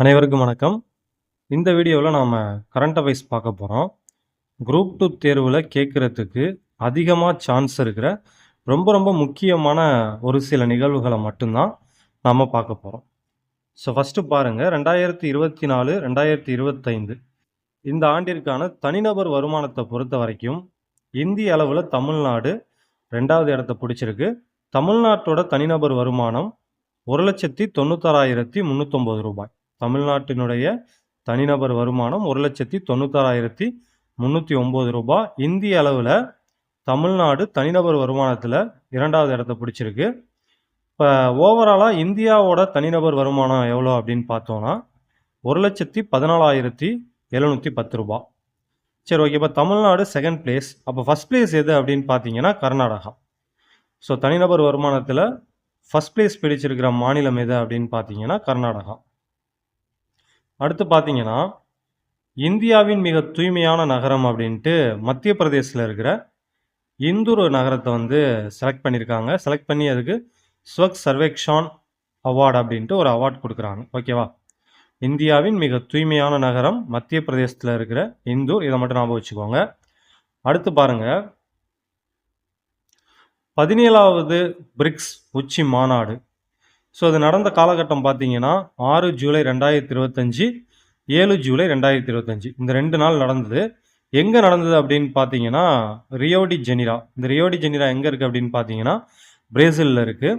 அனைவருக்கும் வணக்கம். இந்த வீடியோவில் நாம் கரண்ட் அஃபைர்ஸ் பார்க்க போகிறோம் குரூப் டூ தேர்வில் கேட்குறதுக்கு அதிகமாக சான்ஸ் இருக்கிற ரொம்ப ரொம்ப முக்கியமான ஒரு சில நிகழ்வுகளை மட்டும்தான் நாம் பார்க்க போகிறோம் ஸோ ஃபஸ்ட்டு பாருங்கள் ரெண்டாயிரத்தி இருபத்தி நாலு ரெண்டாயிரத்தி இருபத்தைந்து. இந்த ஆண்டிற்கான தனிநபர் வருமானத்தை பொறுத்த வரைக்கும் இந்திய அளவில் தமிழ்நாடு ரெண்டாவது இடத்த பிடிச்சிருக்கு. தமிழ்நாட்டோட தனிநபர் வருமானம் ஒரு லட்சத்தி தொண்ணூத்தாறாயிரத்தி முந்நூற்றொம்பது ரூபாய். தமிழ்நாட்டினுடைய தனிநபர் வருமானம் ஒரு லட்சத்தி தொண்ணூத்தாறாயிரத்தி முந்நூற்றி ஒம்பது ரூபாய் இந்திய அளவில் தமிழ்நாடு தனிநபர் வருமானத்தில் இரண்டாவது இடத்த பிடிச்சிருக்கு. இப்போ ஓவராலாக இந்தியாவோட தனிநபர் வருமானம் எவ்வளோ அப்படின்னு பார்த்தோன்னா ஒரு லட்சத்தி பதினாலாயிரத்தி எழுநூற்றி பத்து ரூபா. சரி ஓகே இப்போ தமிழ்நாடு செகண்ட் பிளேஸ் அப்போ ஃபஸ்ட் பிளேஸ் எது அப்படின்னு பார்த்தீங்கன்னா கர்நாடகா. ஸோ தனிநபர் வருமானத்தில் ஃபஸ்ட் பிளேஸ் பிடிச்சிருக்கிற மாநிலம் எது அப்படின்னு பார்த்தீங்கன்னா கர்நாடகா. அடுத்து பார்த்தீங்கன்னா இந்தியாவின் மிக தூய்மையான நகரம் அப்படின்ட்டு மத்திய பிரதேசில் இருக்கிற இந்தூர் நகரத்தை வந்து செலக்ட் பண்ணியிருக்காங்க. செலக்ட் பண்ணி அதுக்கு ஸ்வக் சர்வேக்ஷான் அவார்டு அப்படின்ட்டு ஒரு அவார்ட் கொடுக்குறாங்க. ஓகேவா இந்தியாவின் மிக தூய்மையான நகரம் மத்திய பிரதேசத்தில் இருக்கிற இந்தூர். இதை மட்டும் ஞாபகம் வச்சுக்கோங்க. அடுத்து பாருங்கள் பதினேழாவது பிரிக்ஸ் உச்சி மாநாடு. ஸோ அது நடந்த காலகட்டம் பார்த்தீங்கன்னா ஆறு ஜூலை ரெண்டாயிரத்தி இருபத்தஞ்சி ஏழு ஜூலை ரெண்டாயிரத்தி இருபத்தஞ்சி. இந்த ரெண்டு நாள் நடந்தது. எங்கே நடந்தது அப்படின்னு பார்த்தீங்கன்னா ரியோடி ஜெனிரா இந்த ரியோடி ஜெனிரா எங்கே இருக்குது அப்படின்னு பார்த்தீங்கன்னா பிரேசிலில் இருக்குது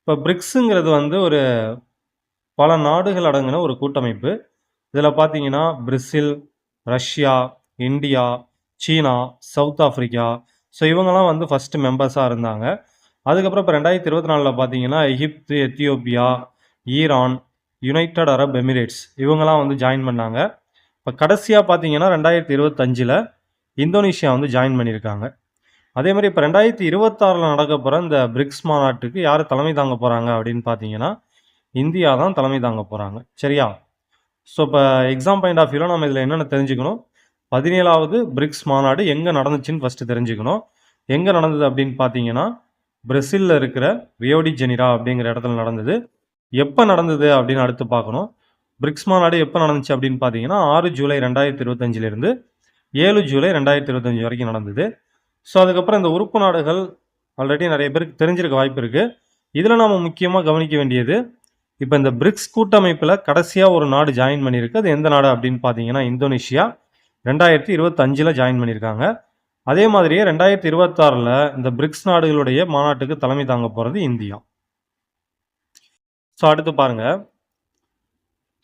இப்போ பிரிக்ஸுங்கிறது வந்து ஒரு பல நாடுகள் அடங்கின ஒரு கூட்டமைப்பு. இதில் பார்த்தீங்கன்னா Brazil Russia India China South Africa so இவங்கெல்லாம் வந்து ஃபஸ்ட்டு மெம்பர்ஸாக இருந்தாங்க. அதுக்கப்புறம் இப்போ ரெண்டாயிரத்தி இருபத்தி நாலில் பார்த்தீங்கன்னா Egypt Ethiopia Iran United Arab Emirates இவங்கெல்லாம் வந்து ஜாயின் பண்ணாங்க. இப்போ கடைசியாக பார்த்தீங்கன்னா ரெண்டாயிரத்தி இருபத்தஞ்சில் இந்தோனேஷியா வந்து ஜாயின் பண்ணியிருக்காங்க. அதே மாதிரி இப்போ ரெண்டாயிரத்தி இருபத்தாறில் நடக்க போகிற இந்த பிரிக்ஸ் மாநாட்டுக்கு யார் தலைமை தாங்க போகிறாங்க அப்படின்னு பார்த்தீங்கன்னா இந்தியா தான் தலைமை தாங்க போகிறாங்க சரியா? ஸோ இப்போ எக்ஸாம் பாயிண்ட் ஆஃப் வியூவில் நம்ம இதில் என்னென்ன தெரிஞ்சுக்கணும்? பதினேழாவது பிரிக்ஸ் மாநாடு எங்கே நடந்துச்சுன்னு ஃபஸ்ட்டு தெரிஞ்சுக்கணும். எங்கே நடந்தது அப்படின்னு பார்த்தீங்கன்னா பிரேசிலில் இருக்கிற ரியோடி ஜெனிரா அப்படிங்கிற இடத்துல நடந்தது. எப்போ நடந்தது அப்படின்னு அடுத்து பார்க்கணும். பிரிக்ஸ் மாநாடு எப்போ நடந்துச்சு அப்படின்னு பார்த்தீங்கன்னா ஆறு ஜூலை ரெண்டாயிரத்தி இருபத்தஞ்சிலிருந்து ஏழு ஜூலை ரெண்டாயிரத்தி இருபத்தஞ்சி வரைக்கும் நடந்தது. ஸோ அதுக்கப்புறம் இந்த உறுப்பு நாடுகள் ஆல்ரெடி நிறைய பேருக்கு தெரிஞ்சிருக்க வாய்ப்பு இருக்குது இதில் நாம் முக்கியமாக கவனிக்க வேண்டியது இப்போ இந்த பிரிக்ஸ் கூட்டமைப்பில் கடைசியாக ஒரு நாடு ஜாயின் பண்ணியிருக்கு. அது எந்த நாடு அப்படின்னு பார்த்தீங்கன்னா இந்தோனேஷியா. ரெண்டாயிரத்தி இருபத்தஞ்சில் ஜாயின் பண்ணியிருக்காங்க. அதே மாதிரியே ரெண்டாயிரத்தி இருபத்தாறில் இந்த பிரிக்ஸ் நாடுகளுடைய மாநாட்டுக்கு தலைமை தாங்க போகிறது இந்தியா. ஸோ அடுத்து பாருங்கள்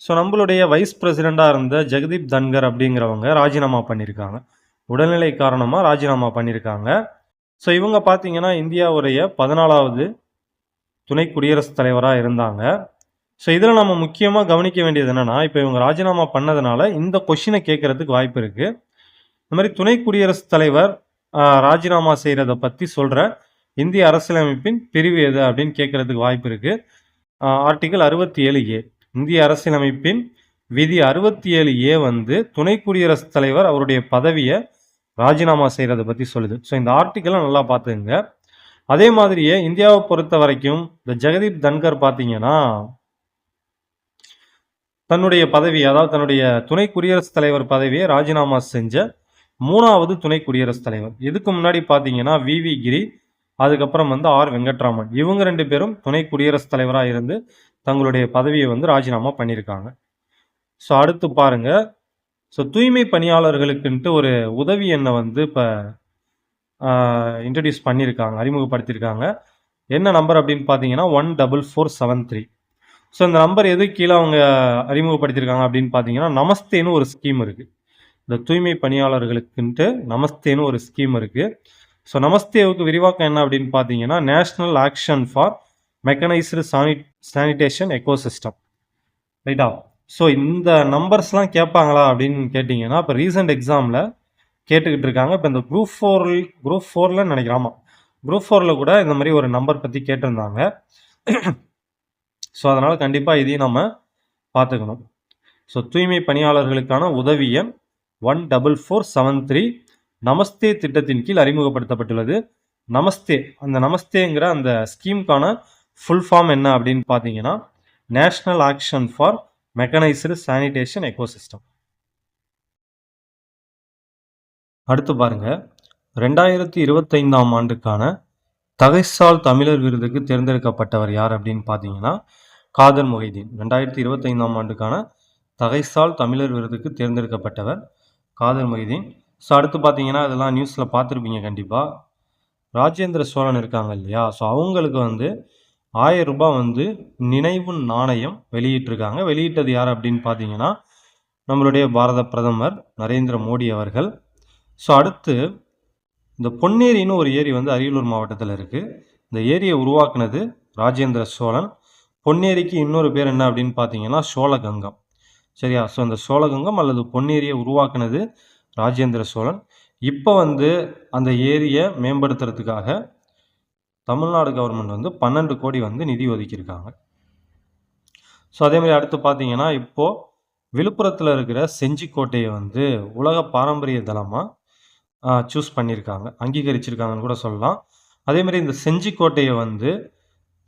ஸோ நம்மளுடைய வைஸ் பிரசிடெண்ட்டாக இருந்த ஜெகதீப் தன்கர் அப்படிங்கிறவங்க ராஜினாமா பண்ணியிருக்காங்க உடல்நிலை காரணமாக ராஜினாமா பண்ணியிருக்காங்க ஸோ இவங்க பார்த்தீங்கன்னா இந்தியாவுடைய பதினாலாவது துணை குடியரசுத் தலைவராக இருந்தாங்க. ஸோ இதில் நம்ம முக்கியமாக கவனிக்க வேண்டியது என்னென்னா இப்போ இவங்க ராஜினாமா பண்ணதுனால இந்த கொஷினை கேட்குறதுக்கு வாய்ப்பு இருக்குது இந்த மாதிரி துணை குடியரசுத் தலைவர் ராஜினாமா செய்கிறத பற்றி சொல்கிற இந்திய அரசியலமைப்பின் பிரிவு எது அப்படின்னு கேட்குறதுக்கு வாய்ப்பு இருக்குது ஆர்டிகல் அறுபத்தி ஏழு ஏ. இந்திய அரசியலமைப்பின் விதி அறுபத்தி ஏழு ஏ வந்து துணை குடியரசுத் தலைவர் அவருடைய பதவியை ராஜினாமா செய்கிறத பற்றி சொல்லுது. ஸோ இந்த ஆர்டிக்கலை நல்லா பார்த்துங்க அதே மாதிரியே இந்தியாவை பொறுத்த வரைக்கும் இந்த ஜெகதீப் தன்கர் பார்த்தீங்கன்னா தன்னுடைய பதவி அதாவது தன்னுடைய துணை குடியரசுத் தலைவர் பதவியை ராஜினாமா செஞ்ச மூணாவது துணை குடியரசுத் தலைவர். இதுக்கு முன்னாடி பார்த்தீங்கன்னா வி. வி. கிரி அதுக்கப்புறம் வந்து ஆர். வெங்கட்ராமன். இவங்க ரெண்டு பேரும் துணை குடியரசுத் தலைவராக இருந்து தங்களுடைய பதவியை வந்து ராஜினாமா பண்ணியிருக்காங்க. ஸோ அடுத்து பாருங்க. ஸோ தூய்மை பணியாளர்களுக்குன்ட்டு ஒரு உதவி எண்ணை வந்து இப்போ இன்ட்ரடியூஸ் பண்ணியிருக்காங்க அறிமுகப்படுத்தியிருக்காங்க. என்ன நம்பர் அப்படின்னு பார்த்தீங்கன்னா one double four seven three. So இந்த நம்பர் எது கீழே அவங்க அறிமுகப்படுத்தியிருக்காங்க அப்படின்னு பார்த்தீங்கன்னா நமஸ்தேன்னு ஒரு ஸ்கீம் இருக்குது இந்த தூய்மை பணியாளர்களுக்குன்ட்டு நமஸ்தேன்னு ஒரு ஸ்கீம் இருக்குது ஸோ நமஸ்தேவுக்கு விரிவாக்கம் என்ன அப்படின்னு பார்த்தீங்கன்னா national action for mechanised sani sanitation ecosystem ரைட்டா ஸோ இந்த நம்பர்ஸ்லாம் கேட்பாங்களா அப்படின்னு கேட்டிங்கன்னா இப்போ ரீசெண்ட் எக்ஸாமில் கேட்டுக்கிட்டு இருக்காங்க. இப்போ இந்த குரூப் ஃபோர் குரூப் ஃபோரில் நினைக்கிறாமா குரூப் ஃபோரில் கூட இந்த மாதிரி ஒரு நம்பர் பற்றி கேட்டிருந்தாங்க. ஸோ அதனால் கண்டிப்பாக இதையும் நம்ம பார்த்துக்கணும். ஸோ தூய்மை பணியாளர்களுக்கான உதவி எண் one double four seven three Namaste திட்டத்தின் கீழ் அறிமுகப்படுத்தப்பட்டுள்ளது. நமஸ்தே அந்த நமஸ்தேங்கிற அந்த ஸ்கீமுக்கான ஃபுல் ஃபார்ம் என்ன அப்படின்னு பார்த்தீங்கன்னா national action for mechanised sanitation ecosystem அடுத்து பாருங்க. ரெண்டாயிரத்தி இருபத்தைந்தாம் ஆண்டுக்கான தகைசால் தமிழர் விருதுக்கு தேர்ந்தெடுக்கப்பட்டவர் யார் அப்படின்னு பார்த்தீங்கன்னா காதர் மொஹிதீன். ரெண்டாயிரத்தி இருபத்தைந்தாம் ஆண்டுக்கான தகைசால் தமிழர் விருதுக்கு தேர்ந்தெடுக்கப்பட்டவர் காதர் மொய்தீன். ஸோ அடுத்து பார்த்தீங்கன்னா இதெல்லாம் நியூஸில் பார்த்துருப்பீங்க கண்டிப்பாக ராஜேந்திர சோழன் இருக்காங்க இல்லையா? ஸோ அவங்களுக்கு வந்து ஆயிரம் ரூபாய் வந்து நினைவு நாணயம் வெளியிட்டிருக்காங்க. வெளியிட்டது யார் அப்படின்னு பார்த்தீங்கன்னா நம்மளுடைய பாரத பிரதமர் நரேந்திர மோடி அவர்கள். ஸோ அடுத்து இந்த பொன்னேரின்னு ஒரு ஏரி வந்து அரியலூர் மாவட்டத்தில் இருக்குது இந்த ஏரியை உருவாக்குனது ராஜேந்திர சோழன். பொன்னேரிக்கு இன்னொரு பேர் என்ன அப்படின்னு பார்த்தீங்கன்னா சோழகங்கம். சரியா? ஸோ அந்த சோழகங்கம் அல்லது பொன்னேரியை உருவாக்குனது ராஜேந்திர சோழன். இப்போ வந்து அந்த ஏரியை மேம்படுத்துறதுக்காக தமிழ்நாடு கவர்மெண்ட் வந்து பன்னெண்டு கோடி வந்து நிதி ஒதுக்கியிருக்காங்க. ஸோ அதே மாதிரி அடுத்து பார்த்தீங்கன்னா இப்போது விழுப்புரத்தில் இருக்கிற செஞ்சிக்கோட்டையை வந்து உலக பாரம்பரிய தலமாக சூஸ் பண்ணியிருக்காங்க. அங்கீகரிச்சிருக்காங்கன்னு கூட சொல்லலாம். அதேமாதிரி இந்த செஞ்சிக்கோட்டையை வந்து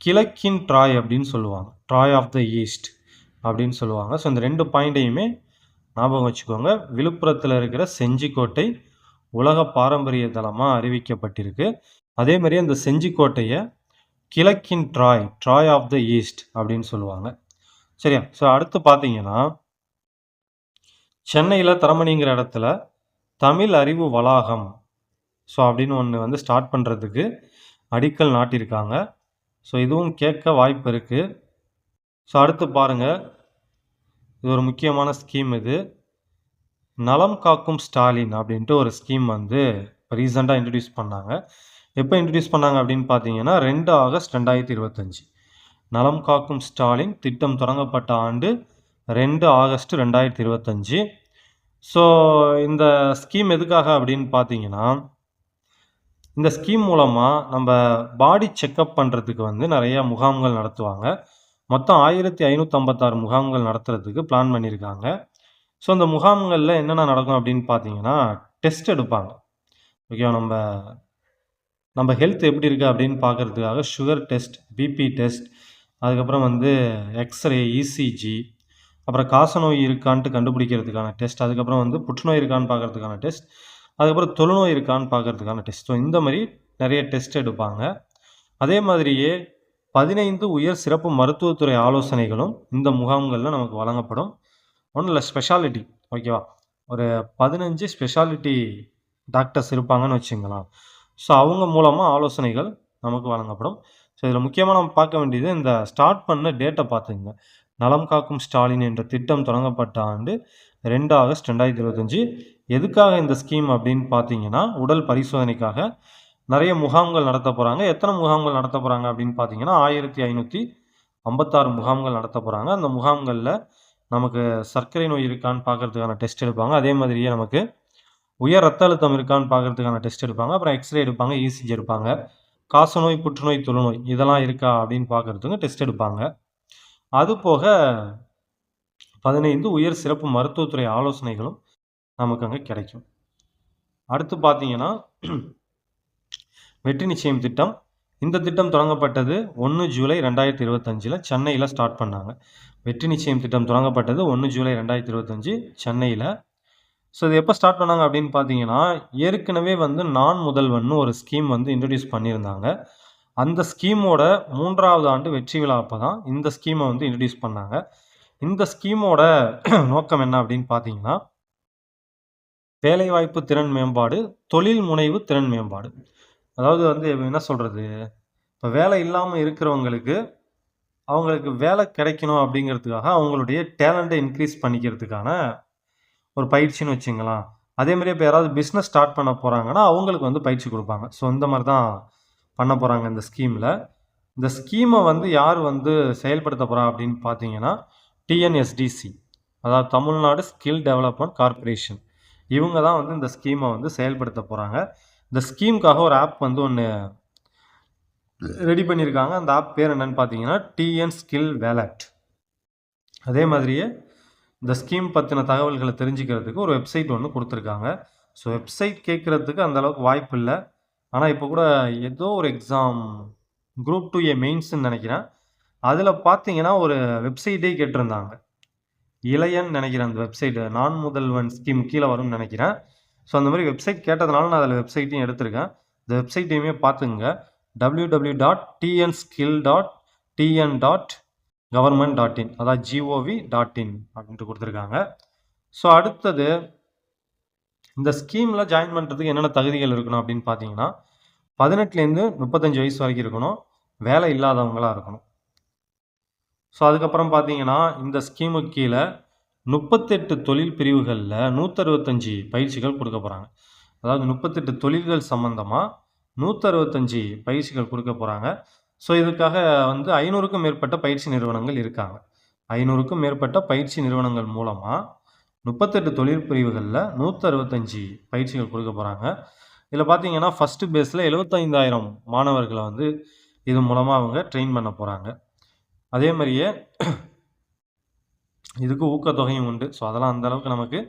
கிழக்கின் ட்ராய் அப்படின்னு சொல்லுவாங்க. Troy of the East. அப்படின்னு சொல்லுவாங்க. ஸோ இந்த ரெண்டு பாயிண்ட்டையுமே ஞாபகம் வச்சுக்கோங்க. விழுப்புரத்தில் இருக்கிற செஞ்சிக்கோட்டை உலக பாரம்பரிய தலமாக அறிவிக்கப்பட்டிருக்கு. அதே மாதிரி அந்த செஞ்சிக்கோட்டையை கிழக்கின் Troy Troy of the East அப்படின்னு சொல்லுவாங்க. சரியா? ஸோ அடுத்து பார்த்தீங்கன்னா சென்னையில் தரமணிங்கிற இடத்துல தமிழ் அறிவு வளாகம். ஸோ அப்படின்னு ஒன்று வந்து ஸ்டார்ட் பண்ணுறதுக்கு அடிக்கல் நாட்டியிருக்காங்க. ஸோ இதுவும் கேட்க வாய்ப்பு இருக்குது ஸோ அடுத்து பாருங்கள் இது ஒரு முக்கியமான ஸ்கீம் இது. நலம் காக்கும் ஸ்டாலின் அப்படின்ட்டு ஒரு ஸ்கீம் வந்து இப்போ ரீசெண்டாக இன்ட்ரடியூஸ் பண்ணாங்க. எப்போ இன்ட்ரடியூஸ் பண்ணாங்க அப்படின்னு பார்த்தீங்கன்னா ரெண்டு ஆகஸ்ட் ரெண்டாயிரத்தி இருபத்தஞ்சி. நலம் காக்கும் ஸ்டாலின் திட்டம் தொடங்கப்பட்ட ஆண்டு ரெண்டு ஆகஸ்ட் ரெண்டாயிரத்தி இருபத்தஞ்சி. ஸோ இந்த ஸ்கீம் எதுக்காக அப்படின்னு பார்த்தீங்கன்னா இந்த ஸ்கீம் மூலமாக நம்ம பாடி செக்கப் பண்ணுறதுக்கு வந்து நிறைய முகாம்கள் நடத்துவாங்க. மொத்தம் ஆயிரத்தி ஐநூற்றம்பத்தாறு முகாம்கள் நடத்துறதுக்கு பிளான் பண்ணியிருக்காங்க. ஸோ அந்த முகாம்களில் என்னென்ன நடக்கும் அப்படின்னு பார்த்தீங்கன்னா டெஸ்ட் எடுப்பாங்க. ஓகேவா நம்ம நம்ம ஹெல்த் எப்படி இருக்குது அப்படின்னு பார்க்குறதுக்காக சுகர் டெஸ்ட் பிபி டெஸ்ட் அதுக்கப்புறம் வந்து எக்ஸ்ரே இசிஜி அப்புறம் காசநோய் இருக்கான்ட்டு கண்டுபிடிக்கிறதுக்கான டெஸ்ட் அதுக்கப்புறம் வந்து புற்றுநோய் இருக்கான்னு பார்க்குறதுக்கான டெஸ்ட் அதுக்கப்புறம் தொழுநோய் இருக்கான்னு பார்க்குறதுக்கான டெஸ்ட் ஸோ இந்த மாதிரி நிறைய டெஸ்ட் எடுப்பாங்க. அதே மாதிரியே பதினைந்து உயர் சிறப்பு மருத்துவத்துறை ஆலோசனைகளும் இந்த முகாம்களில் நமக்கு வழங்கப்படும். ஒன்றும் இல்லை ஸ்பெஷாலிட்டி ஓகேவா ஒரு பதினஞ்சு ஸ்பெஷாலிட்டி டாக்டர்ஸ் இருப்பாங்கன்னு வச்சுங்களேன். ஸோ அவங்க மூலமாக ஆலோசனைகள் நமக்கு வழங்கப்படும். ஸோ இதில் முக்கியமாக நம்ம பார்க்க வேண்டியது இந்த ஸ்டார்ட் பண்ண டேட்டை பார்த்துங்க நலம் காக்கும் ஸ்டாலின் என்ற திட்டம் தொடங்கப்பட்ட ஆண்டு ரெண்டு ஆகஸ்ட் ரெண்டாயிரத்தி இருபத்தஞ்சி. எதுக்காக இந்த ஸ்கீம் அப்படின்னு பார்த்தீங்கன்னா உடல் பரிசோதனைக்காக நிறைய முகாம்கள் நடத்த போகிறாங்க எத்தனை முகாம்கள் நடத்த போகிறாங்க அப்படின்னு பார்த்தீங்கன்னா ஆயிரத்தி ஐநூற்றி ஐம்பத்தாறு முகாம்கள் நடத்த போகிறாங்க அந்த முகாம்களில் நமக்கு சர்க்கரை நோய் இருக்கான்னு பார்க்கறதுக்கான டெஸ்ட் எடுப்பாங்க. அதே மாதிரியே நமக்கு உயர் ரத்த அழுத்தம் இருக்கான்னு பார்க்கறதுக்கான டெஸ்ட் எடுப்பாங்க. அப்புறம் எக்ஸ்ரே எடுப்பாங்க இசிஜி எடுப்பாங்க. காசநோய் புற்றுநோய் தொழுநோய் இதெல்லாம் இருக்கா அப்படின்னு பார்க்குறதுக்கு டெஸ்ட் எடுப்பாங்க. அது போக பதினைந்து உயர் சிறப்பு மருத்துவத்துறை ஆலோசனைகளும் நமக்கு அங்கே கிடைக்கும். அடுத்து பார்த்தீங்கன்னா வெற்றி நிச்சயம் திட்டம். இந்த திட்டம் தொடங்கப்பட்டது ஒன்று ஜூலை ரெண்டாயிரத்தி இருபத்தஞ்சில் சென்னையில் ஸ்டார்ட் பண்ணாங்க. வெற்றி நிச்சயம் திட்டம் தொடங்கப்பட்டது ஒன்று ஜூலை ரெண்டாயிரத்தி இருபத்தஞ்சி சென்னையில். ஸோ இது எப்போ ஸ்டார்ட் பண்ணாங்க அப்படின்னு பார்த்தீங்கன்னா ஏற்கனவே வந்து நான் முதல்வன் ஒரு ஸ்கீம் வந்து இன்ட்ரடியூஸ் பண்ணியிருந்தாங்க. அந்த ஸ்கீமோட மூன்றாவது ஆண்டு வெற்றி விழா அப்போ தான் இந்த ஸ்கீமை வந்து இன்ட்ரடியூஸ் பண்ணாங்க. இந்த ஸ்கீமோட நோக்கம் என்ன அப்படின்னு பார்த்தீங்கன்னா வேலைவாய்ப்பு திறன் மேம்பாடு தொழில் முனைவு திறன் மேம்பாடு. அதாவது வந்து என்ன சொல்கிறது இப்போ வேலை இல்லாமல் இருக்கிறவங்களுக்கு அவங்களுக்கு வேலை கிடைக்கணும் அப்படிங்கிறதுக்காக அவங்களுடைய டேலண்ட்டை இன்க்ரீஸ் பண்ணிக்கிறதுக்கான ஒரு பயிற்சின்னு வச்சுங்களேன். அதேமாதிரி இப்போ யாராவது பிஸ்னஸ் ஸ்டார்ட் பண்ண போகிறாங்கன்னா அவங்களுக்கு வந்து பயிற்சி கொடுப்பாங்க. ஸோ இந்த மாதிரி தான் பண்ண போகிறாங்க இந்த ஸ்கீமில் இந்த ஸ்கீமை வந்து யார் வந்து செயல்படுத்த போகிறா அப்படின்னு பார்த்தீங்கன்னா டிஎன்எஸ்டிசி அதாவது தமிழ்நாடு ஸ்கில் டெவலப்மெண்ட் கார்ப்பரேஷன் இவங்க தான் வந்து இந்த ஸ்கீமை வந்து செயல்படுத்த போகிறாங்க இந்த ஸ்கீமுக்காக ஒரு ஆப் வந்து ஒன்று ரெடி பண்ணியிருக்காங்க அந்த ஆப் பேர் என்னன்னு பார்த்தீங்கன்னா டிஎன் ஸ்கில் வேலட் அதே மாதிரியே இந்த ஸ்கீம் பற்றின தகவல்களை தெரிஞ்சுக்கிறதுக்கு ஒரு வெப்சைட் ஒன்று கொடுத்துருக்காங்க. ஸோ வெப்சைட் கேட்குறதுக்கு அந்தளவுக்கு வாய்ப்பு இல்லை. ஆனால் இப்போ கூட ஏதோ ஒரு எக்ஸாம் குரூப் டூ ஏ மெயின்ஸ்ன்னு நினைக்கிறேன். அதில் பார்த்தீங்கன்னா ஒரு வெப்சைட்டே கேட்டிருந்தாங்க. இளையன் நினைக்கிறேன் அந்த வெப்சைட்டு. நான் முதல்வன் ஸ்கீம் கீழே வரும்னு நினைக்கிறேன். ஸோ அந்த மாதிரி வெப்சைட் கேட்டதுனால நான் அதில் வெப்சைட்டையும் எடுத்திருக்கேன். இந்த வெப்சைட்டையுமே பார்த்துங்க W W dot TN skill dot TN dot government dot in அதாவது ஜிஓவி டாட் இன் அப்படின்ட்டு கொடுத்துருக்காங்க. ஸோ அடுத்தது இந்த ஸ்கீமில் ஜாயின் பண்ணுறதுக்கு என்னென்ன தகுதிகள் இருக்கணும் அப்படின்னு பார்த்தீங்கன்னா பதினெட்டுலேருந்து முப்பத்தஞ்சு வயசு வரைக்கும் இருக்கணும். வேலை இல்லாதவங்களாக இருக்கணும். ஸோ அதுக்கப்புறம் பார்த்தீங்கன்னா இந்த ஸ்கீமுக்கு கீழே முப்பத்தெட்டு தொழில் பிரிவுகளில் நூற்றறுபத்தஞ்சி பயிற்சிகள் கொடுக்க போகிறாங்க அதாவது முப்பத்தெட்டு தொழில்கள் சம்மந்தமாக நூற்றறுபத்தஞ்சி பயிற்சிகள் கொடுக்க போகிறாங்க ஸோ இதுக்காக வந்து ஐநூறுக்கும் மேற்பட்ட பயிற்சி நிறுவனங்கள் இருக்காங்க. ஐநூறுக்கும் மேற்பட்ட பயிற்சி நிறுவனங்கள் மூலமாக முப்பத்தெட்டு தொழில் பிரிவுகளில் நூற்றறுபத்தஞ்சி பயிற்சிகள் கொடுக்க போகிறாங்க இதில் பார்த்தீங்கன்னா ஃபஸ்ட்டு பேஸில் எழுபத்தைந்தாயிரம் மாணவர்களை வந்து இது மூலமாக அவங்க ட்ரெயின் பண்ண போகிறாங்க அதே மாதிரியே இதுக்கு ஊக்கத்தொகையும் உண்டு. ஸோ அதெல்லாம் அந்த அளவுக்கு நமக்கு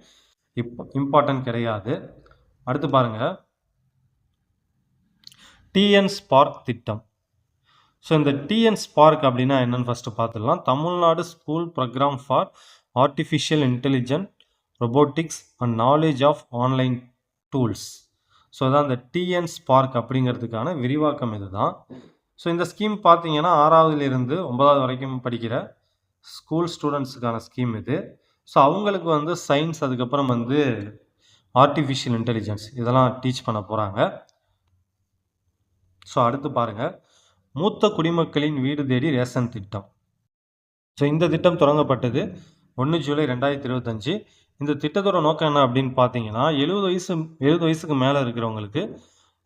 இப் இம்பார்ட்டன்ட் கிடையாது. அடுத்து பாருங்கள் டிஎன் ஸ்பார்க் திட்டம். ஸோ இந்த டிஎன் ஸ்பார்க் அப்படின்னா என்னன்னு ஃபஸ்ட்டு பார்த்துடலாம். Tamil Nadu school programme for artificial intelligent robotics and knowledge of online tools so அதான் இந்த டிஎன் ஸ்பார்க் அப்படிங்கிறதுக்கான விரிவாக்கம் இதுதான். ஸோ இந்த ஸ்கீம் பார்த்தீங்கன்னா ஆறாவதுலேருந்து ஒன்பதாவது வரைக்கும் படிக்கிற ஸ்கூல் ஸ்டூடெண்ட்ஸுக்கான ஸ்கீம் இது. ஸோ அவங்களுக்கு வந்து சயின்ஸ் அதுக்கப்புறம் வந்து ஆர்டிஃபிஷியல் இன்டெலிஜென்ஸ் இதெல்லாம் டீச் பண்ண போகிறாங்க ஸோ அடுத்து பாருங்கள் மூத்த குடிமக்களின் வீடு தேடி ரேஷன் திட்டம். ஸோ இந்த திட்டம் தொடங்கப்பட்டது ஒன்று ஜூலை ரெண்டாயிரத்தி இருபத்தஞ்சி. இந்த திட்டத்தோட நோக்கம் என்ன அப்படின்னு பார்த்தீங்கன்னா எழுபது வயசு எழுபது வயசுக்கு மேலே இருக்கிறவங்களுக்கு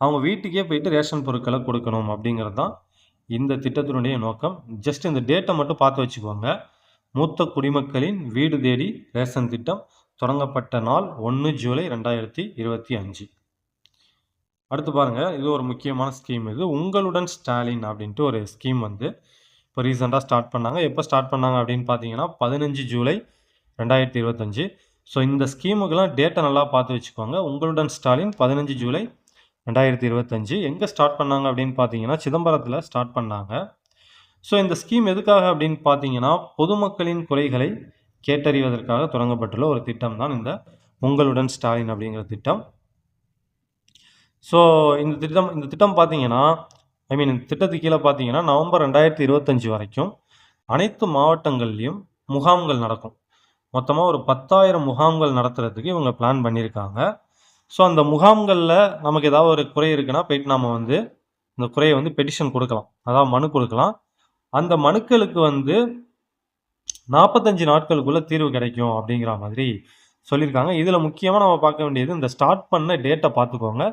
அவங்க வீட்டுக்கே போயிட்டு ரேஷன் பொருட்களை கொடுக்கணும் அப்படிங்கிறது தான் இந்த திட்டத்தினுடைய நோக்கம் ஜஸ்ட் இந்த டேட்டை மட்டும் பார்த்து வச்சுக்கோங்க. மூத்த குடிமக்களின் வீடு தேடி ரேஷன் திட்டம் தொடங்கப்பட்ட நாள் ஒன்று ஜூலை ரெண்டாயிரத்தி இருபத்தி அஞ்சு. அடுத்து பாருங்கள் இது ஒரு முக்கியமான ஸ்கீம் இது. உங்களுடன் ஸ்டாலின் அப்படின்ட்டு ஒரு ஸ்கீம் வந்து இப்போ ரீசெண்டாக ஸ்டார்ட் பண்ணாங்க. எப்போ ஸ்டார்ட் பண்ணாங்க அப்படின்னு பார்த்தீங்கன்னா பதினஞ்சு ஜூலை ரெண்டாயிரத்தி இருபத்தஞ்சு ஸோ இந்த ஸ்கீமுக்கெல்லாம் டேட்டை நல்லா பார்த்து வச்சுக்கோங்க. உங்களுடன் ஸ்டாலின் பதினஞ்சு ஜூலை ரெண்டாயிரத்தி இருபத்தஞ்சு எங்கே ஸ்டார்ட் பண்ணாங்க அப்படின்னு பார்த்தீங்கன்னா சிதம்பரத்தில் ஸ்டார்ட் பண்ணாங்க. ஸோ இந்த ஸ்கீம் எதுக்காக அப்படின்னு பார்த்தீங்கன்னா பொதுமக்களின் குறைகளை கேட்டறிவதற்காக தொடங்கப்பட்டுள்ள ஒரு திட்டம் தான் இந்த உங்களுடன் ஸ்டாலின் அப்படிங்கிற திட்டம். ஸோ இந்த திட்டம் இந்த திட்டம் பார்த்தீங்கன்னா ஐ மீன் இந்த திட்டத்துக்கு கீழே பார்த்தீங்கன்னா நவம்பர் ரெண்டாயிரத்தி இருபத்தஞ்சி வரைக்கும் அனைத்து மாவட்டங்கள்லேயும் முகாம்கள் நடக்கும். மொத்தமாக ஒரு பத்தாயிரம் முகாம்கள் நடத்துறதுக்கு இவங்க பிளான் பண்ணியிருக்காங்க. ஸோ அந்த முகாம்களில் நமக்கு ஏதாவது ஒரு குறை இருக்குன்னா போயிட்டு நம்ம வந்து இந்த குறையை வந்து பெட்டிஷன் கொடுக்கலாம். அதாவது மனு கொடுக்கலாம். அந்த மனுக்களுக்கு வந்து நாற்பத்தஞ்சு நாட்களுக்குள்ளே தீர்வு கிடைக்கும் அப்படிங்கிற மாதிரி சொல்லியிருக்காங்க. இதில் முக்கியமாக நம்ம பார்க்க வேண்டியது இந்த ஸ்டார்ட் பண்ண டேட்டை பார்த்துக்கோங்க.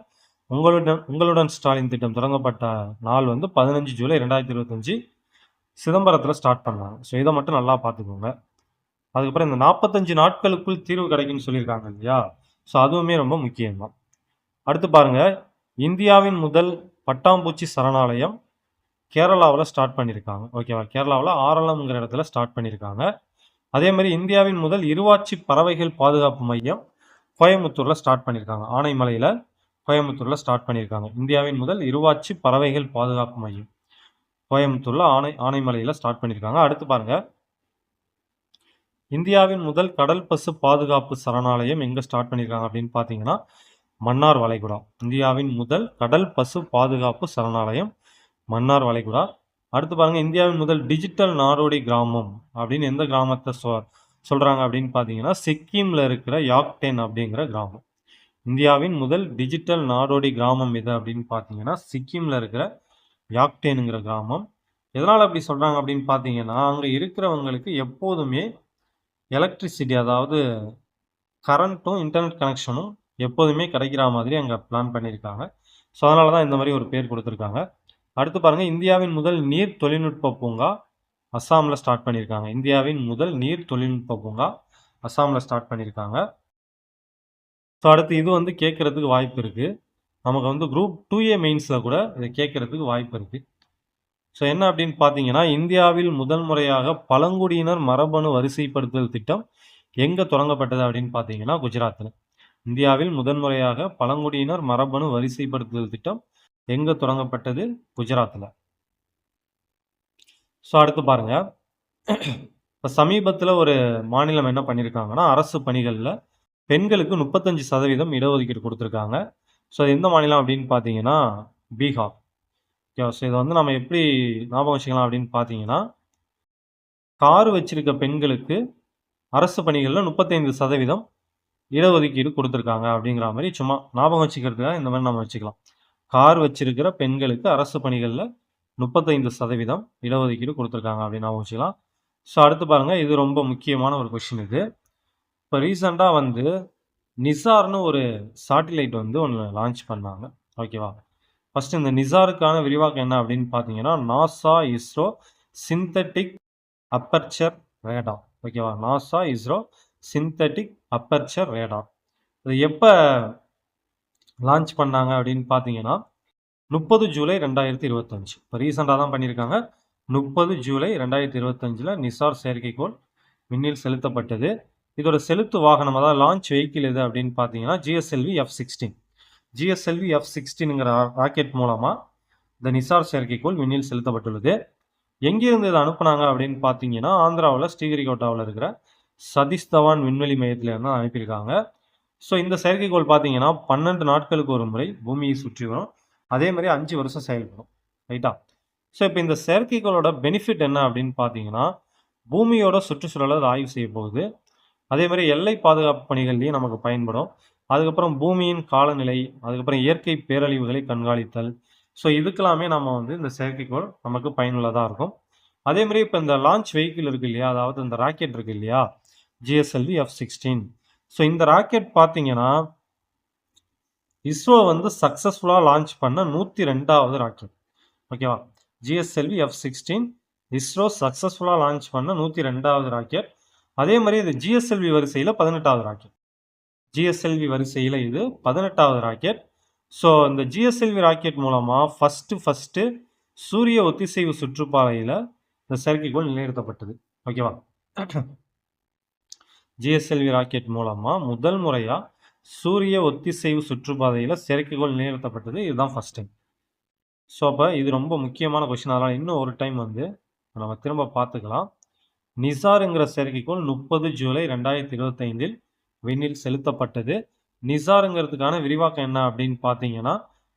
உங்களுடன் உங்களுடன் ஸ்டாலின் திட்டம் தொடங்கப்பட்ட நாள் வந்து பதினஞ்சு ஜூலை ரெண்டாயிரத்தி இருபத்தஞ்சி சிதம்பரத்தில் ஸ்டார்ட் பண்ணாங்க. ஸோ இதை மட்டும் நல்லா பார்த்துக்கோங்க. அதுக்கப்புறம் இந்த நாற்பத்தஞ்சு நாட்களுக்குள் தீர்வு கிடைக்கும்னு சொல்லியிருக்காங்க இல்லையா? ஸோ அதுவுமே ரொம்ப முக்கியம்தான். அடுத்து பாருங்கள் இந்தியாவின் முதல் பட்டாம்பூச்சி சரணாலயம் கேரளாவில் ஸ்டார்ட் பண்ணியிருக்காங்க ஓகேவா கேரளாவில் ஆரளம்ங்கிற இடத்துல ஸ்டார்ட் பண்ணியிருக்காங்க அதே மாதிரி இந்தியாவின் முதல் இருவாட்சி பறவைகள் பாதுகாப்பு மையம் கோயம்புத்தூரில் ஸ்டார்ட் பண்ணியிருக்காங்க ஆனைமலையில் கோயம்புத்தூரில் ஸ்டார்ட் பண்ணியிருக்காங்க இந்தியாவின் முதல் இருவாட்சி பறவைகள் பாதுகாப்பு மையம் கோயம்புத்தூரில் ஆனை ஆனைமலையில் ஸ்டார்ட் பண்ணியிருக்காங்க அடுத்து பாருங்கள் இந்தியாவின் முதல் கடல் பசு பாதுகாப்பு சரணாலயம் எங்கே ஸ்டார்ட் பண்ணியிருக்காங்க அப்படின்னு பார்த்தீங்கன்னா மன்னார் வளைகுடா. இந்தியாவின் முதல் கடல் பசு பாதுகாப்பு சரணாலயம் மன்னார் வளைகுடா. அடுத்து பாருங்கள் இந்தியாவின் முதல் டிஜிட்டல் நாடோடி கிராமம் அப்படின்னு எந்த கிராமத்தை சொ சொல்கிறாங்க அப்படின்னு பார்த்தீங்கன்னா சிக்கிமில் இருக்கிற யாக்டென் அப்படிங்கிற கிராமம். இந்தியாவின் முதல் டிஜிட்டல் நாடோடி கிராமம் எது அப்படின்னு பார்த்தீங்கன்னா சிக்கிமில் இருக்கிற யாக்டேனுங்கிற கிராமம். எதனால் அப்படி சொல்கிறாங்க அப்படின்னு பார்த்தீங்கன்னா அங்கே இருக்கிறவங்களுக்கு எப்போதுமே எலக்ட்ரிசிட்டி அதாவது கரண்ட்டும் இன்டர்நெட் கனெக்ஷனும் எப்போதுமே கிடைக்கிற மாதிரி அங்கே பிளான் பண்ணியிருக்காங்க. ஸோ அதனால தான் இந்த மாதிரி ஒரு பேர் கொடுத்துருக்காங்க. அடுத்து பாருங்கள் இந்தியாவின் முதல் நீர் தொழில்நுட்ப பூங்கா அஸ்ஸாமில் ஸ்டார்ட் பண்ணியிருக்காங்க. இந்தியாவின் முதல் நீர் தொழில்நுட்ப பூங்கா அஸ்ஸாமில் ஸ்டார்ட் பண்ணியிருக்காங்க. ஸோ அடுத்து இது வந்து கேட்குறதுக்கு வாய்ப்பு இருக்குது நமக்கு வந்து குரூப் டூ ஏ மெயின்ஸில் கூட இதை கேட்குறதுக்கு வாய்ப்பு இருக்குது ஸோ என்ன அப்படின்னு பார்த்தீங்கன்னா இந்தியாவில் முதல் முறையாக பழங்குடியினர் மரபணு வரிசைப்படுத்துதல் திட்டம் எங்கே தொடங்கப்பட்டது அப்படின்னு பார்த்தீங்கன்னா குஜராத்தில். இந்தியாவில் முதன்முறையாக பழங்குடியினர் மரபணு வரிசைப்படுத்துதல் திட்டம் எங்கே தொடங்கப்பட்டது? குஜராத்தில். ஸோ அடுத்து பாருங்கள் இப்போ சமீபத்தில் ஒரு மாநிலம் என்ன பண்ணியிருக்காங்கன்னா அரசு பணிகளில் பெண்களுக்கு முப்பத்தஞ்சு சதவீதம் இடஒதுக்கீடு கொடுத்துருக்காங்க. ஸோ எந்த மாநிலம் அப்படின்னு பார்த்தீங்கன்னா பீகார். ஓகே ஸோ இதை வந்து நம்ம எப்படி ஞாபகம் வச்சுக்கலாம் அப்படின்னு பார்த்தீங்கன்னா கார் வச்சிருக்க பெண்களுக்கு அரசு பணிகளில் முப்பத்தைந்து சதவீதம் இடஒதுக்கீடு கொடுத்துருக்காங்க அப்படிங்கிற மாதிரி சும்மா ஞாபகம் வச்சுக்கிறதுக்காக இந்த மாதிரி நம்ம வச்சுக்கலாம். கார் வச்சிருக்கிற பெண்களுக்கு அரசு பணிகளில் முப்பத்தைந்து சதவீதம் இடஒதுக்கீடு கொடுத்துருக்காங்க அப்படின்னு ஞாபகம் வச்சுக்கலாம். ஸோ அடுத்து பாருங்கள் இது ரொம்ப முக்கியமான ஒரு கொஷின் இது. இப்போ ரீசெண்டாக வந்து நிசார்னு ஒரு சாட்டிலைட் வந்து ஒன்று லான்ச் பண்ணாங்க. ஓகேவா ஃபஸ்ட்டு இந்த நிசாருக்கான விரிவாக்கம் என்ன அப்படின்னு பார்த்தீங்கன்னா NASA ISRO synthetic aperture radar ஓகேவா NASA ISRO synthetic aperture radar இது எப்போ லான்ச் பண்ணாங்க அப்படின்னு பார்த்தீங்கன்னா முப்பது ஜூலை ரெண்டாயிரத்தி இருபத்தஞ்சு. இப்போ ரீசெண்டாக தான் பண்ணியிருக்காங்க. முப்பது ஜூலை ரெண்டாயிரத்தி இருபத்தஞ்சில் நிசார் செயற்கைக்கோள் விண்ணில் செலுத்தப்பட்டது. இதோட செலுத்து வாகனம் அதாவது லான்ச் வெஹிக்கிள் எது அப்படின்னு பார்த்தீங்கன்னா GSLV F sixteen GSLV F சிக்ஸ்டீனுங்கிற rocket மூலமாக இந்த நிசார் செயற்கைக்கோள் விண்ணில் செலுத்தப்பட்டுள்ளது. எங்கேருந்து இதை அனுப்புனாங்க அப்படின்னு பார்த்தீங்கன்னா ஆந்திராவில் ஸ்ரீஹரிகோட்டாவில் இருக்கிற சதீஷ் தவான் விண்வெளி மையத்தில் இருந்து அனுப்பியிருக்காங்க. ஸோ இந்த செயற்கைக்கோள் பார்த்தீங்கன்னா பன்னெண்டு நாட்களுக்கு ஒரு முறை பூமியை சுற்றி வரும். அதே மாதிரி அஞ்சு வருஷம் செயல்படும் ரைட்டா ஸோ இப்போ இந்த செயற்கைக்கோளோட பெனிஃபிட் என்ன அப்படின்னு பார்த்தீங்கன்னா பூமியோட சுற்றுச்சூழலை ஆய்வு செய்ய போகுது அதே மாதிரி எல்லை பாதுகாப்பு பணிகள்லையும் நமக்கு பயன்படும். அதுக்கப்புறம் பூமியின் காலநிலை அதுக்கப்புறம் இயற்கை பேரழிவுகளை கண்காணித்தல். ஸோ இதுக்கெல்லாமே நம்ம வந்து இந்த செயற்கைக்கோள் நமக்கு பயனுள்ளதாக இருக்கும். அதே மாதிரி இப்போ இந்த லான்ச் வெஹிக்கிள் இருக்கு இல்லையா? அதாவது இந்த ராக்கெட் இருக்கு இல்லையா? ஜிஎஸ்எல்வி எஃப் சிக்ஸ்டீன் ஸோ இந்த ராக்கெட் பார்த்தீங்கன்னா இஸ்ரோ வந்து சக்ஸஸ்ஃபுல்லாக லான்ச் பண்ண நூற்றி ரெண்டாவது ராக்கெட் ஓகேவா ஜிஎஸ்எல்வி எஃப் சிக்ஸ்டீன் இஸ்ரோ சக்ஸஸ்ஃபுல்லாக லான்ச் பண்ண நூற்றி ரெண்டாவது ராக்கெட் அதே மாதிரி இது ஜிஎஸ்எல்வி வரிசையில் பதினெட்டாவது ராக்கெட் ஜிஎஸ்எல்வி வரிசையில் இது பதினெட்டாவது ராக்கெட். ஸோ இந்த ஜிஎஸ்எல்வி ராக்கெட் மூலமாக ஃபஸ்ட்டு ஃபஸ்ட்டு சூரிய ஒத்திசைவு சுற்றுப்பாதையில் இந்த செயற்கைக்கோள் நிலைநிறுத்தப்பட்டது. ஓகேவா ஜிஎஸ்எல்வி ராக்கெட் மூலமாக முதல் முறையாக சூரிய ஒத்திசைவு சுற்றுப்பாதையில் செயற்கைக்கோள் நிலைநிறுத்தப்பட்டது. இதுதான் ஃபஸ்ட் டைம் ஸோ அப்போ இது ரொம்ப முக்கியமான கொஷின் அதனால் இன்னும் ஒரு டைம் வந்து நம்ம திரும்ப பார்த்துக்கலாம். நிசாருங்கிற செயற்கைக்கோள் முப்பது ஜூலை ரெண்டாயிரத்தி இருபத்தைந்தில் விண்ணில் செலுத்தப்பட்டது. நிசாருங்கிறதுக்கான விரிவாக்கம் என்ன அப்படின்னு பார்த்தீங்கன்னா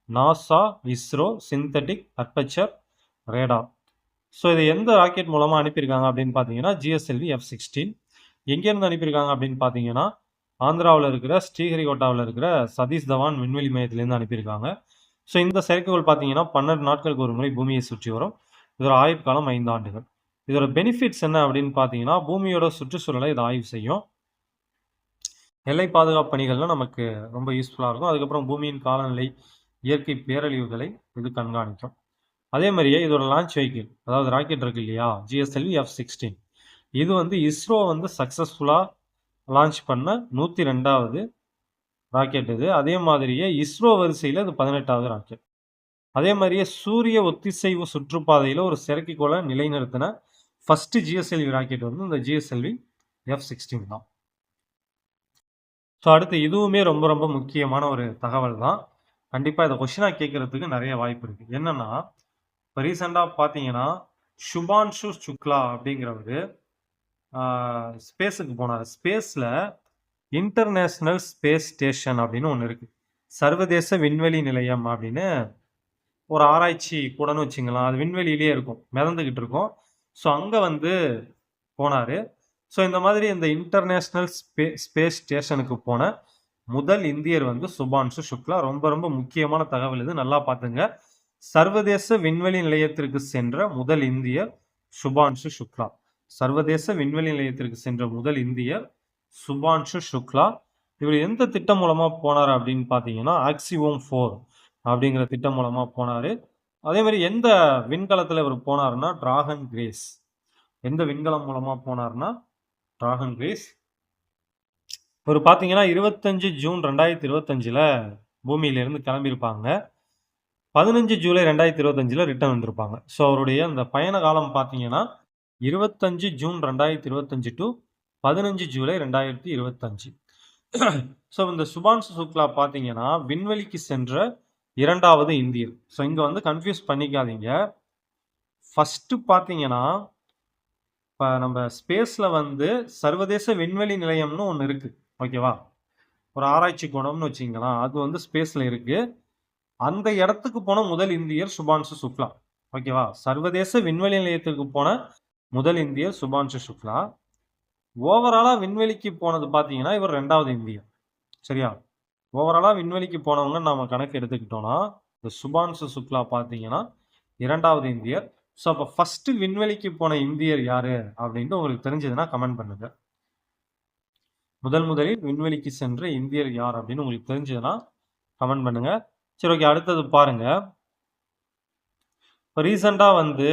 NASA ISRO synthetic aperture radar. So இதை எந்த ராக்கெட் மூலமாக அனுப்பியிருக்காங்க அப்படின்னு பார்த்தீங்கன்னா ஜிஎஸ்எல்வி எஃப் சிக்ஸ்டீன். எங்கேருந்து அனுப்பியிருக்காங்க அப்படின்னு பார்த்தீங்கன்னா ஆந்திராவில் இருக்கிற ஸ்ரீஹரிகோட்டாவில் இருக்கிற சதீஷ் தவான் விண்வெளி மையத்திலேருந்து அனுப்பியிருக்காங்க. ஸோ இந்த செயற்கைக்கோள் பார்த்தீங்கன்னா பன்னெண்டு நாட்களுக்கு ஒரு முறை பூமியை சுற்றி வரும். இதோட ஆயுட்காலம் காலம் ஐந்து ஆண்டுகள். இதோட பெனிஃபிட்ஸ் என்ன அப்படின்னு பார்த்தீங்கன்னா பூமியோட சுற்றுச்சூழலை இது ஆய்வு செய்யும். எல்லை பாதுகாப்பு பணிகள்லாம் நமக்கு ரொம்ப யூஸ்ஃபுல்லாக இருக்கும். அதுக்கப்புறம் பூமியின் காலநிலை இயற்கை பேரழிவுகளை இது கண்காணிக்கும். அதே மாதிரியே இதோட லான்ச் வெஹிக்கிள் அதாவது ராக்கெட் இருக்கு இல்லையா? ஜிஎஸ்எல்வி எஃப் சிக்ஸ்டீன் இது வந்து இஸ்ரோ வந்து சக்ஸஸ்ஃபுல்லாக லான்ச் பண்ண நூற்றி ரெண்டாவது ராக்கெட் இது. அதே மாதிரியே இஸ்ரோ வரிசையில் இது பதினெட்டாவது ராக்கெட் அதே மாதிரியே சூரிய ஒத்திசைவு சுற்றுப்பாதையில் ஒரு செயற்கைக்கோளை நிலைநிறுத்தின ஃபஸ்ட்டு ஜிஎஸ்எல்வி ராக்கெட் வந்து இந்த ஜிஎஸ்எல்வி எஃப் சிக்ஸ்டீன் தான். ஸோ அடுத்து இதுவுமே ரொம்ப ரொம்ப முக்கியமான ஒரு தகவல் தான் கண்டிப்பாக இதை கொஷினாக கேட்குறதுக்கு நிறைய வாய்ப்பு இருக்குது என்னென்னா இப்போ ரீசெண்டாக பார்த்தீங்கன்னா சுபான்ஷு சுக்லா அப்படிங்கிறவர் ஸ்பேஸுக்கு போனார். ஸ்பேஸில் இன்டர்நேஷ்னல் ஸ்பேஸ் ஸ்டேஷன் அப்படின்னு ஒன்று இருக்குது சர்வதேச விண்வெளி நிலையம் அப்படின்னு ஒரு ஆராய்ச்சி கூடன்னு வச்சுங்களேன் அது விண்வெளியிலே இருக்கும். மிதந்துக்கிட்டு இருக்கும். ஸோ அங்கே வந்து போனார். ஸோ இந்த மாதிரி இந்த இன்டர்நேஷ்னல் ஸ்பே ஸ்பேஸ் ஸ்டேஷனுக்கு போன முதல் இந்தியர் வந்து சுபான்ஷு சுக்லா. ரொம்ப ரொம்ப முக்கியமான தகவல் இது. நல்லா பார்த்துங்க. சர்வதேச விண்வெளி நிலையத்திற்கு சென்ற முதல் இந்தியர் சுபான்ஷு சுக்லா. சர்வதேச விண்வெளி நிலையத்திற்கு சென்ற முதல் இந்தியர் சுபான்ஷு சுக்லா. இவர் எந்த திட்டம் மூலமாக போனார் அப்படின்னு பார்த்தீங்கன்னா ஆக்சிவோம் ஃபோர் அப்படிங்கிற திட்டம் மூலமாக போனார். அதே மாதிரி எந்த விண்கலத்தில் இவர் போனார்னா டிராகன் கிரேஸ் எந்த விண்கலம் மூலமாக போனார்னா டிராகன் கிரீஸ் ஒரு பார்த்தீங்கன்னா இருபத்தஞ்சு ஜூன் ரெண்டாயிரத்தி இருபத்தஞ்சில் பூமியிலேருந்து கிளம்பியிருப்பாங்க. பதினஞ்சு ஜூலை ரெண்டாயிரத்தி இருபத்தஞ்சில் ரிட்டர்ன் வந்திருப்பாங்க. ஸோ அவருடைய அந்த பயண காலம் பார்த்தீங்கன்னா இருபத்தஞ்சு ஜூன் ரெண்டாயிரத்தி இருபத்தஞ்சு டு பதினஞ்சு ஜூலை ரெண்டாயிரத்தி இருபத்தஞ்சு. ஸோ இந்த சுபான்சு சுக்லா பார்த்தீங்கன்னா விண்வெளிக்கு சென்ற இரண்டாவது இந்தியர். ஸோ இங்கே வந்து கன்ஃபியூஸ் பண்ணிக்காதீங்க. ஃபஸ்ட்டு பார்த்தீங்கன்னா இப்போ நம்ம ஸ்பேஸில் வந்து சர்வதேச விண்வெளி நிலையம்னு ஒன்று இருக்குது ஓகேவா? ஒரு ஆராய்ச்சி குணம்னு வச்சுக்கங்களேன். அது வந்து ஸ்பேஸில் இருக்குது அந்த இடத்துக்கு போன முதல் இந்தியர் சுபான்ஷு சுக்லா. ஓகேவா? சர்வதேச விண்வெளி நிலையத்துக்கு போன முதல் இந்தியர் சுபான்ஷு சுக்லா. ஓவராலாக விண்வெளிக்கு போனது பார்த்தீங்கன்னா, இவர் ரெண்டாவது இந்தியர். சரியா? ஓவராலாக விண்வெளிக்கு போனவங்க நம்ம கணக்கு எடுத்துக்கிட்டோம்னா, இந்த சுபான்ஷு சுக்லா பார்த்தீங்கன்னா, இரண்டாவது இந்தியர். ஸோ, அப்போ ஃபஸ்ட்டு விண்வெளிக்கு போன இந்தியர் யார் அப்படின்ட்டு உங்களுக்கு தெரிஞ்சதுன்னா கமெண்ட் பண்ணுங்கள் முதல் முதலில் விண்வெளிக்கு சென்ற இந்தியர் யார்? அப்படின்னு உங்களுக்கு தெரிஞ்சதுன்னா கமெண்ட் பண்ணுங்கள் சரி ஓகே. அடுத்தது பாருங்கள் இப்போ ரீசெண்டாக வந்து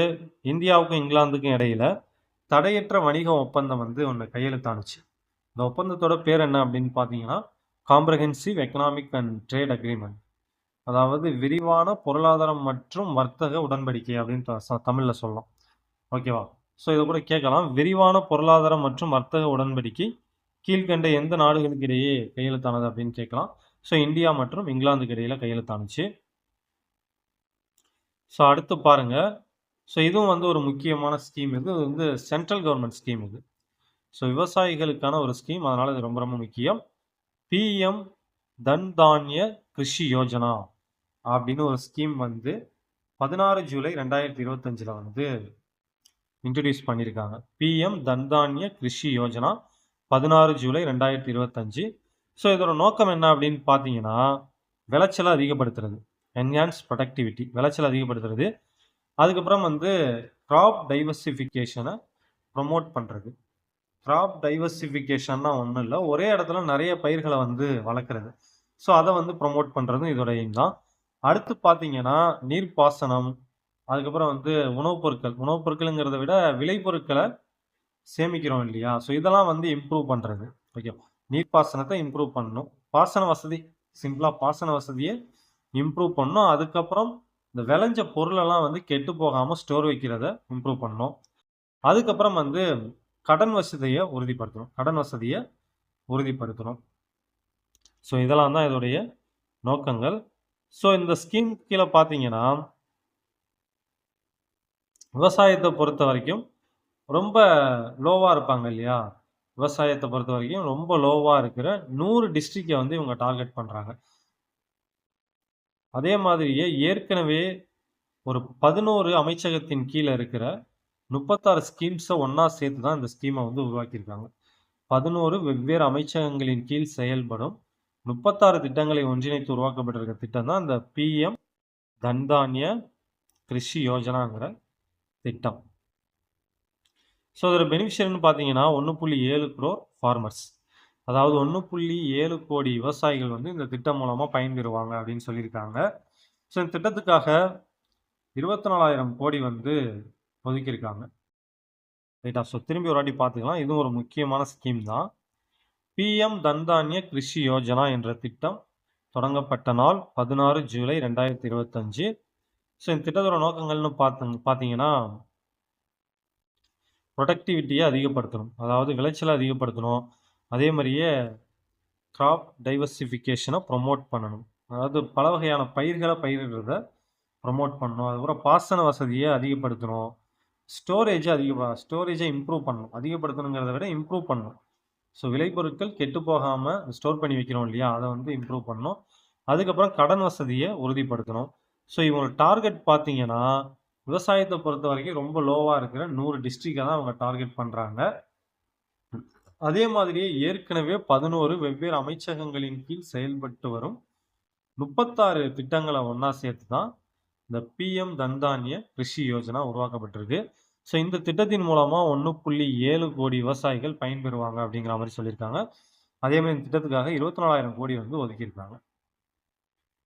இந்தியாவுக்கும், இங்கிலாந்துக்கும் இடையில தடையற்ற வணிக ஒப்பந்தம் வந்து ஒன்று கையெழுத்தானுச்சு. இந்த ஒப்பந்தத்தோட பேர் என்ன அப்படின்னு பார்த்தீங்கன்னா, comprehensive economic and trade agreement அதாவது விரிவான பொருளாதாரம் மற்றும் வர்த்தக உடன்படிக்கை அப்படின்னு த தமிழ்ல சொல்லலாம். ஓகேவா? ஸோ, இதை கூட கேட்கலாம். விரிவான பொருளாதாரம் மற்றும் வர்த்தக உடன்படிக்கை கீழ்க்கண்ட எந்த நாடுகளுக்கு இடையே கையெழுத்தானது அப்படின்னு கேட்கலாம். ஸோ, இந்தியா மற்றும் இங்கிலாந்துக்கு இடையில கையெழுத்தானுச்சு. ஸோ, அடுத்து பாருங்க. ஸோ, இதுவும் வந்து ஒரு முக்கியமான ஸ்கீம். இது வந்து சென்ட்ரல் கவர்மெண்ட் ஸ்கீம் இது. ஸோ, விவசாயிகளுக்கான ஒரு ஸ்கீம். அதனால இது ரொம்ப ரொம்ப முக்கியம். பிஎம் தன் தான்ய கிருஷி யோஜனா அப்படின்னு ஒரு ஸ்கீம் வந்து 16 ஜூலை 2025ல வந்து இன்ட்ரடியூஸ் பண்ணியிருக்காங்க. PM Dhan Dhanya Krishi Yojana 16 July 2025. So, இதோட நோக்கம் என்ன அப்படின்னு பார்த்தீங்கன்னா, விளைச்சலை அதிகப்படுத்துறது. என்ஹான்ஸ் ப்ரொடக்டிவிட்டி விளைச்சல் அதிகப்படுத்துறது. அதுக்கப்புறம் வந்து க்ராப் டைவர்சிஃபிகேஷனை ப்ரொமோட் பண்ணுறது க்ராப் டைவர்சிஃபிகேஷன்னா ஒன்றும் இல்லை ஒரே இடத்துல நிறைய பயிர்களை வந்து வளர்க்குறது ஸோ, அதை வந்து ப்ரொமோட் பண்ணுறதும் இதோட எய்ம் தான். அடுத்து பார்த்தீங்கன்னா, நீர்ப்பாசனம், அதுக்கப்புறம் வந்து உணவுப் பொருட்கள். உணவுப் பொருட்களுங்கிறத விட விளைபொருட்களை சேமிக்கிறோம் இல்லையா? ஸோ, இதெல்லாம் வந்து இம்ப்ரூவ் பண்ணுறது ஓகே. நீர்ப்பாசனத்தை இம்ப்ரூவ் பண்ணணும். பாசன வசதி சிம்பிளாக பாசன வசதியை இம்ப்ரூவ் பண்ணணும். அதுக்கப்புறம் இந்த விளைஞ்ச பொருளெல்லாம் வந்து கெட்டு போகாமல் ஸ்டோர் வைக்கிறத இம்ப்ரூவ் பண்ணணும். அதுக்கப்புறம் வந்து கடன் வசதியை உறுதிப்படுத்தணும். கடன் வசதியை உறுதிப்படுத்தணும். ஸோ, இதெல்லாம் தான் இதோடைய நோக்கங்கள். ஸோ, இந்த ஸ்கீம் கீழே பார்த்தீங்கன்னா விவசாயத்தை பொறுத்த வரைக்கும் ரொம்ப லோவாக இருப்பாங்க இல்லையா? விவசாயத்தை பொறுத்த வரைக்கும் ரொம்ப லோவாக இருக்கிற நூறு டிஸ்ட்ரிக்டை வந்து இவங்க டார்கெட் பண்ணுறாங்க அதே மாதிரியே ஏற்கனவே ஒரு 11 அமைச்சகத்தின் கீழே இருக்கிற முப்பத்தாறு ஸ்கீம்ஸை ஒன்றா சேர்த்து தான் இந்த ஸ்கீமை வந்து உருவாக்கியிருக்காங்க. 11 வெவ்வேறு அமைச்சகங்களின் கீழ் செயல்படும் 36 திட்டங்களை ஒன்றிணைத்து உருவாக்கப்பட்டிருக்க திட்டம் தான் இந்த பிஎம் தன்தானிய கிருஷி யோஜனாங்கிற திட்டம். ஸோ, அதோட பெனிஃபிஷியர்னு பார்த்தீங்கன்னா, ஒன்று புள்ளி ஏழு குரோர் ஃபார்மர்ஸ். அதாவது 1.7 கோடி விவசாயிகள் வந்து இந்த திட்டம் மூலமாக பயன்பெறுவாங்க அப்படின்னு சொல்லியிருக்காங்க. ஸோ, இந்த திட்டத்துக்காக 24,000 கோடி வந்து ஒதுக்கியிருக்காங்க. ரைட்டா? ஸோ, திரும்பி ஒரு வாட்டி பார்த்துக்கலாம். இதுவும் ஒரு முக்கியமான ஸ்கீம் தான். பிஎம் தன்தானிய கிருஷி யோஜனா என்ற திட்டம் தொடங்கப்பட்ட நாள் 16 ஜூலை 2025. ஸோ, இந்த திட்டத்தோட நோக்கங்கள்னு பார்த்து பார்த்தீங்கன்னா ப்ரொடக்டிவிட்டியை அதிகப்படுத்தணும். அதாவது விளைச்சலை அதிகப்படுத்தணும். அதே மாதிரியே கிராப் டைவர்சிஃபிகேஷனை ப்ரொமோட் பண்ணணும். அதாவது பல வகையான பயிர்களை பயிரிடுறத ப்ரொமோட் பண்ணணும். அதுக்கப்புறம் பாசன வசதியை அதிகப்படுத்தணும். ஸ்டோரேஜை அதிக ஸ்டோரேஜை இம்ப்ரூவ் பண்ணணும். அதிகப்படுத்தணுங்கிறத விட இம்ப்ரூவ் பண்ணணும். ஸோ, விளைபொருட்கள் கெட்டு போகாமல் ஸ்டோர் பண்ணி வைக்கிறோம் இல்லையா? அதை வந்து இம்ப்ரூவ் பண்ணணும். அதுக்கப்புறம் கடன் வசதியை உறுதிப்படுத்தணும். ஸோ, இவங்களோட டார்கெட் பார்த்தீங்கன்னா, பொறுத்த வரைக்கும் ரொம்ப லோவாக இருக்கிற நூறு டிஸ்ட்ரிக்டை தான் அவங்க டார்கெட் பண்ணுறாங்க அதே மாதிரி ஏற்கனவே 11 வெவ்வேறு அமைச்சகங்களின் கீழ் செயல்பட்டு வரும் முப்பத்தாறு திட்டங்களை ஒன்றா சேர்த்து தான் இந்த பிஎம் தன்தான்ய கிருஷி யோஜனா உருவாக்கப்பட்டிருக்கு. ஸோ, இந்த திட்டத்தின் மூலமாக ஒன்று புள்ளி ஏழு கோடி விவசாயிகள் பயன்பெறுவாங்க அப்படிங்கிற மாதிரி சொல்லியிருக்காங்க. அதே மாரி இந்த திட்டத்துக்காக 24,000 கோடி வந்து ஒதுக்கியிருக்காங்க.